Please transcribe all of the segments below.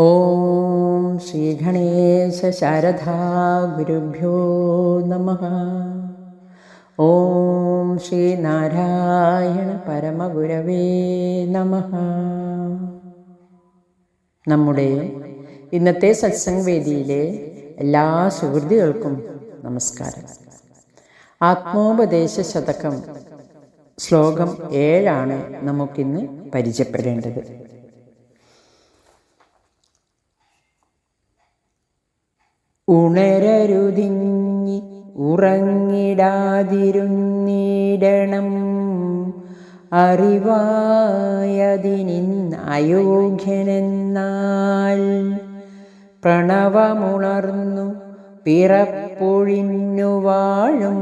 ഓം ശ്രീ ഗണേശ ശാരദാ ഗുരുഭ്യോ നമ. ഓം ശ്രീ നാരായണ പരമഗുരവേ നമ. നമ്മുടെ ഇന്നത്തെ സത്സംഗ് വേദിയിലെ എല്ലാ സുഹൃത്തുക്കൾക്കും നമസ്കാരം. ആത്മോപദേശ ശതകം ശ്ലോകം ഏഴാണ് നമുക്കിന്ന് പരിചയപ്പെടേണ്ടത്. ഉണരരുതിങ്ങി ഉറങ്ങിടാതിരുന്നിടണം. അറിവായതിനിന്ന് അയോഗ്യനെന്നാൽ പ്രണവമുണർന്നു പിറപ്പൊഴിഞ്ഞു വാഴും.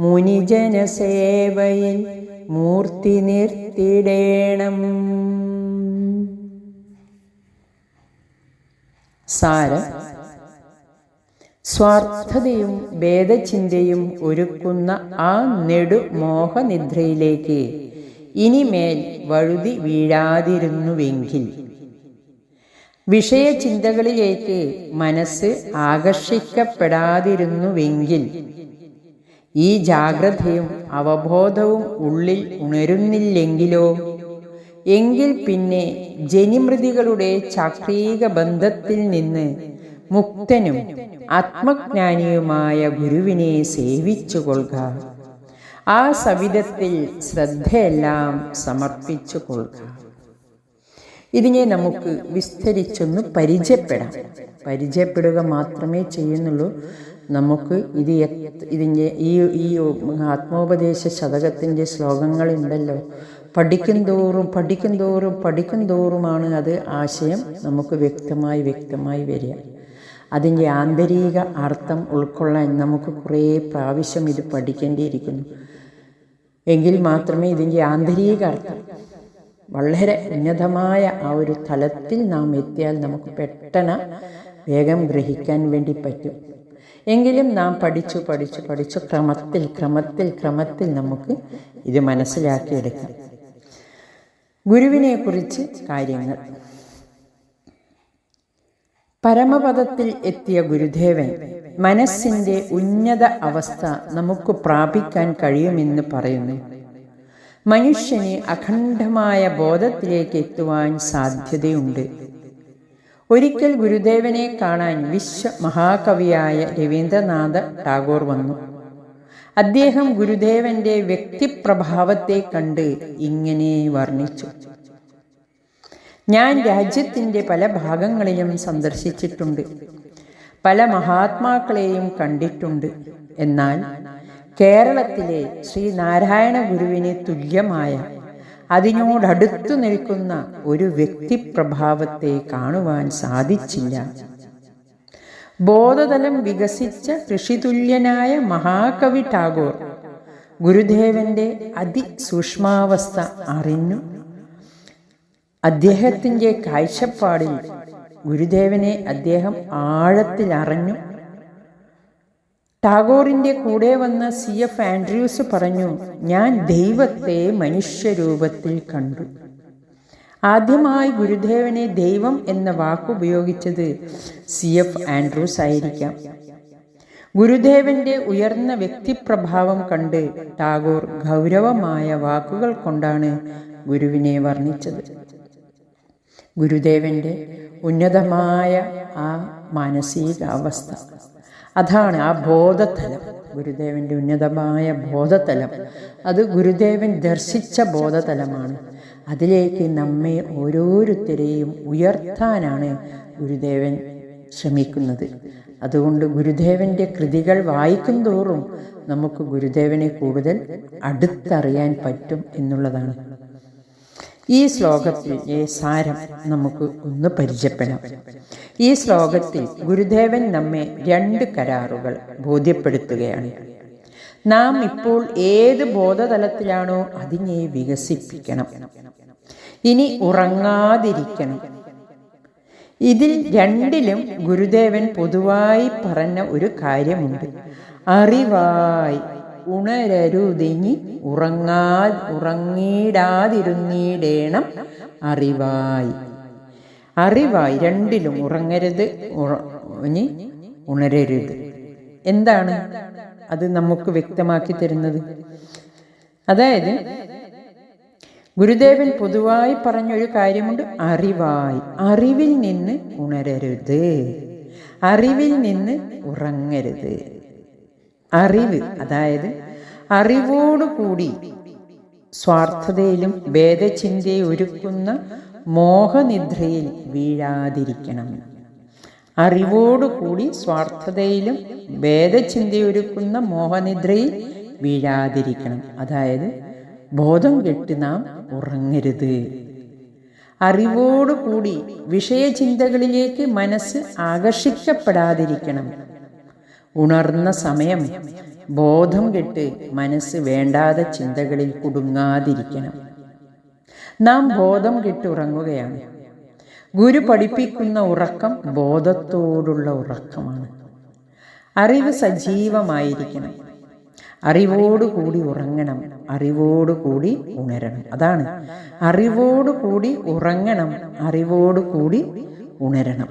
മുനിജനസേവയിൽ മൂർത്തി നിർത്തിടേണം. സാരം സ്വാർത്ഥതയും ഭേദചിന്തയും ഒരുക്കുന്ന ആ നെടു മോഹനിദ്രയിലേക്ക് ഇനിമേൽ വഴുതി വീഴാതിരുന്നുവെങ്കിൽ. വിഷയചിന്തകളിലേക്ക് മനസ്സ് ആകർഷിക്കപ്പെടാതിരുന്നുവെങ്കിൽ ഈ ജാഗ്രതയും അവബോധവും ഉള്ളിൽ ഉണരുന്നില്ലെങ്കിലോ? എങ്കിൽ പിന്നെ ജനിമൃതികളുടെ ചാക്രീക ബന്ധത്തിൽ നിന്ന് മുക്തനും ആത്മജ്ഞാനിയുമായ ഗുരുവിനെ സേവിച്ചു കൊള്ളുക ആ സവിധത്തിൽ ശ്രദ്ധയെല്ലാം സമർപ്പിച്ചു കൊള്ളുക ഇതിനെ നമുക്ക് വിസ്തരിച്ചൊന്ന് പരിചയപ്പെടാം. പരിചയപ്പെടുക മാത്രമേ ചെയ്യുന്നുള്ളൂ. നമുക്ക് ഇത് ഇതിന്റെ ഈ ഈ ആത്മോപദേശ ശതകത്തിന്റെ ശ്ലോകങ്ങളുണ്ടല്ലോ. പഠിക്കും തോറും പഠിക്കും തോറും പഠിക്കും തോറുമാണ് അത് ആശയം നമുക്ക് വ്യക്തമായി വ്യക്തമായി വരിക. അതിന്റെ ആന്തരിക അർത്ഥം ഉൾക്കൊള്ളാൻ നമുക്ക് കുറേ പ്രാവശ്യം ഇത് പഠിക്കേണ്ടിയിരിക്കുന്നു. എങ്കിൽ മാത്രമേ ഇതിന്റെ ആന്തരിക അർത്ഥം വളരെ ഉന്നതമായ ആ ഒരു തലത്തിൽ നാം എത്തിയാൽ നമുക്ക് പെട്ടെന്ന് വേഗം ഗ്രഹിക്കാൻ വേണ്ടി പറ്റും. എങ്കിലും നാം പഠിച്ചു പഠിച്ചു പഠിച്ചു ക്രമത്തിൽ ക്രമത്തിൽ ക്രമത്തിൽ നമുക്ക് ഇത് മനസ്സിലാക്കിയെടുക്കാം. ഗുരുവിനെക്കുറിച്ച് കാര്യങ്ങൾ. പരമപദത്തിൽ എത്തിയ ഗുരുദേവൻ മനസ്സിന്റെ ഉന്നത അവസ്ഥ നമുക്ക് പ്രാപിക്കാൻ കഴിയുമെന്ന് പറയുന്നു. മനുഷ്യന് അഖണ്ഡമായ ബോധത്തിലേക്ക് എത്തുവാൻ സാധ്യതയുണ്ട്. ഒരിക്കൽ ഗുരുദേവനെ കാണാൻ വിശ്വ മഹാകവിയായ രവീന്ദ്രനാഥ ടാഗോർ വന്നു. അദ്ദേഹം ഗുരുദേവന്റെ വ്യക്തിപ്രഭാവത്തെ കണ്ട് ഇങ്ങനെ വർണിച്ചു. ഞാൻ രാജ്യത്തിന്റെ പല ഭാഗങ്ങളിലും സന്ദർശിച്ചിട്ടുണ്ട്. പല മഹാത്മാക്കളെയും കണ്ടിട്ടുണ്ട്. എന്നാൽ കേരളത്തിലെ ശ്രീ നാരായണ ഗുരുവിന് തുല്യമായ അതിനോടടുത്തു നിൽക്കുന്ന ഒരു വ്യക്തിപ്രഭാവത്തെ കാണുവാൻ സാധിച്ചില്ല. ബോധതലം വികസിച്ച ഋഷിതുല്യനായ മഹാകവി ടാഗോർ ഗുരുദേവന്റെ അതിസൂക്ഷ്മാവസ്ഥ അറിഞ്ഞു അദ്ദേഹത്തിന്റെ കാഴ്ചപ്പാടിൽ ഗുരുദേവനെ അദ്ദേഹം ആഴത്തിൽ അറിഞ്ഞു ടാഗോറിന്റെ കൂടെ വന്ന സി എഫ് ആൻഡ്രൂസ് പറഞ്ഞു ഞാൻ ദൈവത്തെ മനുഷ്യരൂപത്തിൽ കണ്ടു. ആദ്യമായി ഗുരുദേവനെ ദൈവം എന്ന വാക്കുപയോഗിച്ചത് സി എഫ് ആൻഡ്രൂസ് ആയിരിക്കാം. ഗുരുദേവന്റെ ഉയർന്ന വ്യക്തിപ്രഭാവം കണ്ട് ടാഗോർ ഗൗരവമായ വാക്കുകൾ കൊണ്ടാണ് ഗുരുവിനെ വർണിച്ചത്. ഗുരുദേവന്റെ ഉന്നതമായ ആ മാനസികാവസ്ഥ. അതാണ് ആ ബോധതലം ഗുരുദേവന്റെ ഉന്നതമായ ബോധതലം. അത് ഗുരുദേവൻ ദർശിച്ച ബോധതലമാണ്. അതിലേക്ക് നമ്മെ ഓരോരുത്തരെയും ഉയർത്താനാണ് ഗുരുദേവൻ ശ്രമിക്കുന്നത്. അതുകൊണ്ട് ഗുരുദേവന്റെ കൃതികൾ വായിക്കും തോറും നമുക്ക് ഗുരുദേവനെ കൂടുതൽ അടുത്തറിയാൻ പറ്റും എന്നുള്ളതാണ്. ഈ ശ്ലോകത്തിലെ സാരം നമുക്ക് ഒന്ന് പരിചയപ്പെടാം. ഈ ശ്ലോകത്തിൽ ഗുരുദേവൻ നമ്മെ രണ്ട് കരാറുകൾ ബോധ്യപ്പെടുത്തുകയാണ്. നാം ഇപ്പോൾ ഏത് ബോധതലത്തിലാണോ അതിനെ വികസിപ്പിക്കണം. ഇനി ഉറങ്ങാതിരിക്കണം. ഇതിൽ രണ്ടിലും ഗുരുദേവൻ പൊതുവായി പറഞ്ഞ ഒരു കാര്യമുണ്ട്. അറിവായി ഉണരരുതിങ്ങി ഉറങ്ങാ ഉറങ്ങിടാതിരുന്നീടേണം അറിവായി. അറിവായി രണ്ടിലും ഉറങ്ങരുത് ഇനി ഉണരരുത്. എന്താണ് അത് നമുക്ക് വ്യക്തമാക്കി തരുന്നത്? അതായത് ഗുരുദേവൻ പൊതുവായി പറഞ്ഞൊരു കാര്യമുണ്ട് അറിവായി. അറിവിൽ നിന്ന് ഉണരരുത്. അറിവിൽ നിന്ന് ഉറങ്ങരുത്. അറിവ് അതായത് അറിവോടുകൂടി സ്വാർത്ഥതയിലും ഭേദചിന്തയെ ഒരുക്കുന്ന മോഹനിദ്രയിൽ വീഴാതിരിക്കണം. അറിവോടുകൂടി സ്വാർത്ഥതയിലും ഭേദചിന്തയൊരുക്കുന്ന മോഹനിദ്രയിൽ വീഴാതിരിക്കണം. അതായത് ബോധം കെട്ടി നാം ഉറങ്ങരുത്. അറിവോടുകൂടി വിഷയചിന്തകളിലേക്ക് മനസ്സ് ആകർഷിക്കപ്പെടാതിരിക്കണം. ഉണർന്ന സമയം ബോധം കെട്ട് മനസ്സ് വേണ്ടാതെ ചിന്തകളിൽ കുടുങ്ങാതിരിക്കണം. നാം ബോധം കെട്ടുറങ്ങുകയാണ് ഗുരു പഠിപ്പിക്കുന്ന ഉറക്കം ബോധത്തോടുള്ള ഉറക്കമാണ്. അറിവ് സജീവമായിരിക്കണം. അറിവോടുകൂടി ഉറങ്ങണം. അറിവോടുകൂടി ഉണരണം. അതാണ്. അറിവോടുകൂടി ഉറങ്ങണം. അറിവോടുകൂടി ഉണരണം.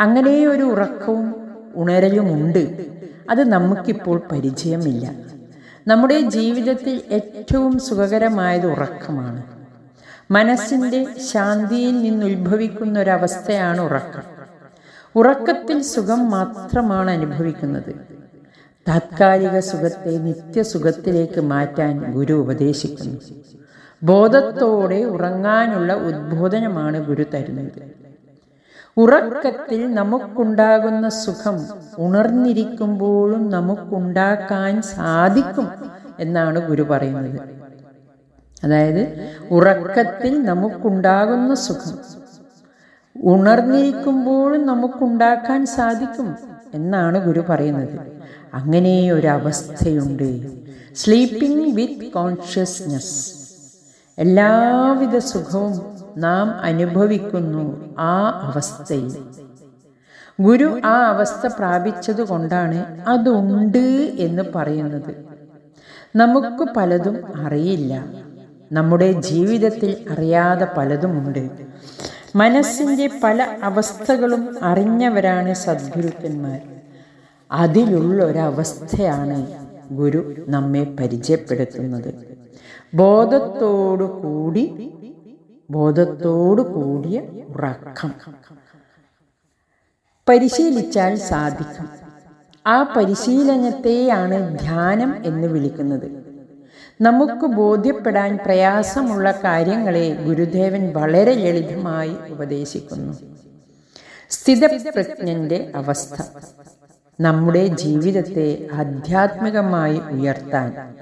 അങ്ങനെ ഒരു ഉറക്കവും ഉണരലുമുണ്ട്. അത് നമുക്കിപ്പോൾ പരിചയമില്ല. നമ്മുടെ ജീവിതത്തിൽ ഏറ്റവും സുഖകരമായത് ഉറക്കമാണ്. മനസ്സിന്റെ ശാന്തിയിൽ നിന്നുത്ഭവിക്കുന്ന ഒരവസ്ഥയാണ് ഉറക്കം. ഉറക്കത്തിൽ സുഖം മാത്രമാണ് അനുഭവിക്കുന്നത്. താത്കാലിക സുഖത്തെ നിത്യസുഖത്തിലേക്ക് മാറ്റാൻ ഗുരു ഉപദേശിക്കുന്നു. ബോധത്തോടെ ഉറങ്ങാനുള്ള ഉദ്ബോധനമാണ് ഗുരു തരുന്നത്. ഉറക്കത്തിൽ നമുക്കുണ്ടാകുന്ന സുഖം ഉണർന്നിരിക്കുമ്പോഴും നമുക്കുണ്ടാക്കാൻ സാധിക്കും എന്നാണ് ഗുരു പറയുന്നത്. അതായത് ഉറക്കത്തിൽ നമുക്കുണ്ടാകുന്ന സുഖം ഉണർന്നിരിക്കുമ്പോഴും നമുക്കുണ്ടാക്കാൻ സാധിക്കും എന്നാണ് ഗുരു പറയുന്നത്. അങ്ങനെ ഒരവസ്ഥയുണ്ട്. സ്ലീപ്പിംഗ് വിത്ത് കോൺഷ്യസ്നെസ് എല്ലാവിധ സുഖവും നാം അനുഭവിക്കുന്നു ആ അവസ്ഥയിൽ. ഗുരു ആ അവസ്ഥ പ്രാപിച്ചത് കൊണ്ടാണ് അതുണ്ട് എന്ന് പറയുന്നത്. നമുക്ക് പലതും അറിയില്ല. നമ്മുടെ ജീവിതത്തിൽ അറിയാതെ പലതുമുണ്ട്. മനസ്സിന്റെ പല അവസ്ഥകളും അറിഞ്ഞവരാണ് സദ്ഗുരുക്കന്മാർ. അതിലുള്ള ഒരവസ്ഥയാണ് ഗുരു നമ്മെ പരിചയപ്പെടുത്തുന്നത്. ബോധത്തോടു കൂടി ബോധത്തോടു കൂടിയ ഉറക്കം. പരിശീലിച്ചാൽ സാധിക്കും. ആ പരിശീലനത്തെയാണ് ധ്യാനം എന്ന് വിളിക്കുന്നത്. നമുക്ക് ബോധ്യപ്പെടാൻ പ്രയാസമുള്ള കാര്യങ്ങളെ ഗുരുദേവൻ വളരെ ലളിതമായി ഉപദേശിക്കുന്നു. സ്ഥിതപ്രജ്ഞന്റെ അവസ്ഥ. നമ്മുടെ ജീവിതത്തെ ആധ്യാത്മികമായി ഉയർത്താൻ.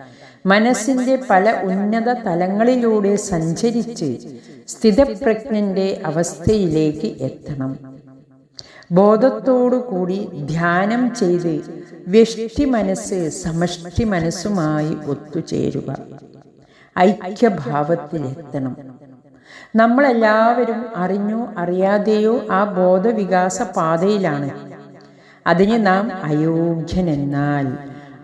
മനസ്സിന്റെ പല ഉന്നത തലങ്ങളിലൂടെ സഞ്ചരിച്ച് സ്ഥിതപ്രജ്ഞന്റെ അവസ്ഥയിലേക്ക് എത്തണം. ബോധത്തോടുകൂടി ധ്യാനം ചെയ്ത് വ്യഷ്ടി മനസ്സ് സമഷ്ടി മനസ്സുമായി ഒത്തുചേരുക. ഐക്യഭാവത്തിലെത്തണം. നമ്മളെല്ലാവരും അറിഞ്ഞോ അറിയാതെയോ ആ ബോധവികാസ പാതയിലാണ്. അതിന് നാം അയോഗ്യനെന്നാൽ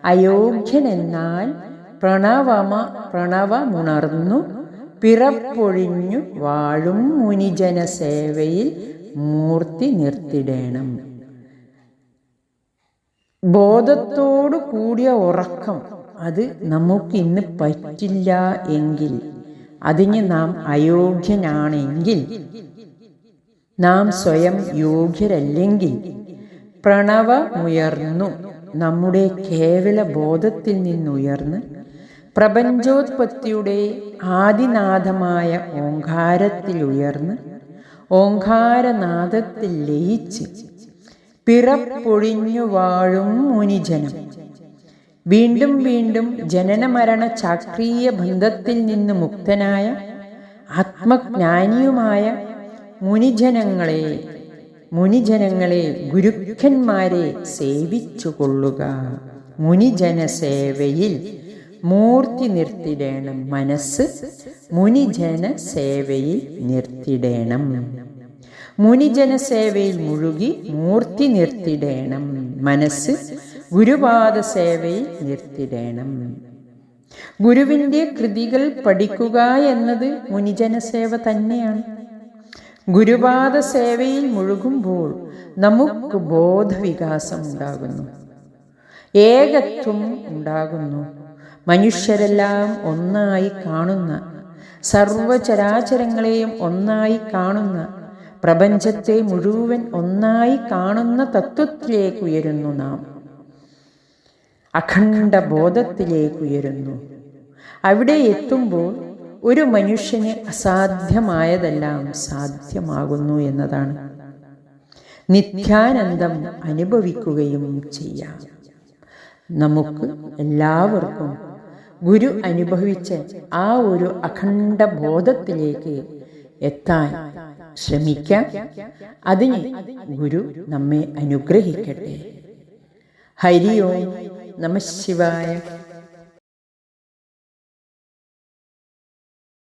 അയോഗ്യനെന്നാൽ പ്രണവമ പ്രണവമുണർന്നു പിറപ്പൊഴിഞ്ഞു വാഴും മുനിജന സേവയിൽ മൂർത്തി നിർത്തിടേണം. ബോധത്തോടു കൂടിയ ഉറക്കം അത് നമുക്ക് ഇന്ന് പറ്റില്ല എങ്കിൽ അതിന് നാം അയോഗ്യനാണെങ്കിൽ നാം സ്വയം യോഗ്യരല്ലെങ്കിൽ പ്രണവമുയർന്നു നമ്മുടെ കേവല ബോധത്തിൽ നിന്നുയർന്ന് പ്രപഞ്ചോത്പത്തിയുടെ ആദിനാഥമായ ഓങ്കാരത്തിലുയർന്ന് ഓങ്കാരനാഥത്തിൽ ലയിച്ച് പിറപ്പൊഴിഞ്ഞു വാഴും മുനിജനം. വീണ്ടും വീണ്ടും ജനനമരണ ചാക്രീയ ബന്ധത്തിൽ നിന്ന് മുക്തനായ ആത്മജ്ഞാനിയുമായ മുനിജനങ്ങളെ മുനിജനങ്ങളെ ഗുരുക്കന്മാരെ സേവിച്ചുകൊള്ളുക. മുനിജന സേവയിൽ മൂർത്തി നിർത്തിടേണം മനസ്സ്. മുനിജന സേവയിൽ നിർത്തിടേണം. മുനിജന സേവയിൽ മുഴുകി മൂർത്തി നിർത്തിടേണം മനസ്സ്. ഗുരുപാദ സേവയിൽ നിർത്തിടേണം. ഗുരുവിന്റെ കൃതികൾ പഠിക്കുക എന്നത് മുനിജന സേവ തന്നെയാണ്. ഗുരുപാദ സേവയിൽ മുഴുകുമ്പോൾ നമുക്ക് ബോധവികാസം ഉണ്ടാകുന്നു. ഏകത്വം ഉണ്ടാകുന്നു. മനുഷ്യരെല്ലാം ഒന്നായി കാണുന്ന സർവചരാചരങ്ങളെയും ഒന്നായി കാണുന്ന പ്രപഞ്ചത്തെ മുഴുവൻ ഒന്നായി കാണുന്ന തത്വത്തിലേക്ക് ഉയരുന്നു നാം. അഖണ്ഡ ബോധത്തിലേക്ക് ഉയരുന്നു. അവിടെ എത്തുമ്പോൾ ഒരു മനുഷ്യന് അസാധ്യമായതെല്ലാം സാധ്യമാകുന്നു എന്നതാണ്. നിത്യാനന്ദം അനുഭവിക്കുകയും ചെയ്യാം. നമുക്ക് എല്ലാവർക്കും ഗുരു അനുഭവിച്ച ആ ഒരു അഖണ്ഡ ബോധത്തിലേക്ക് എത്താൻ ശ്രമിക്കാം. അതിന് ഗുരു നമ്മെ അനുഗ്രഹിക്കട്ടെ. ഹരി ഓം നമ ശിവായ.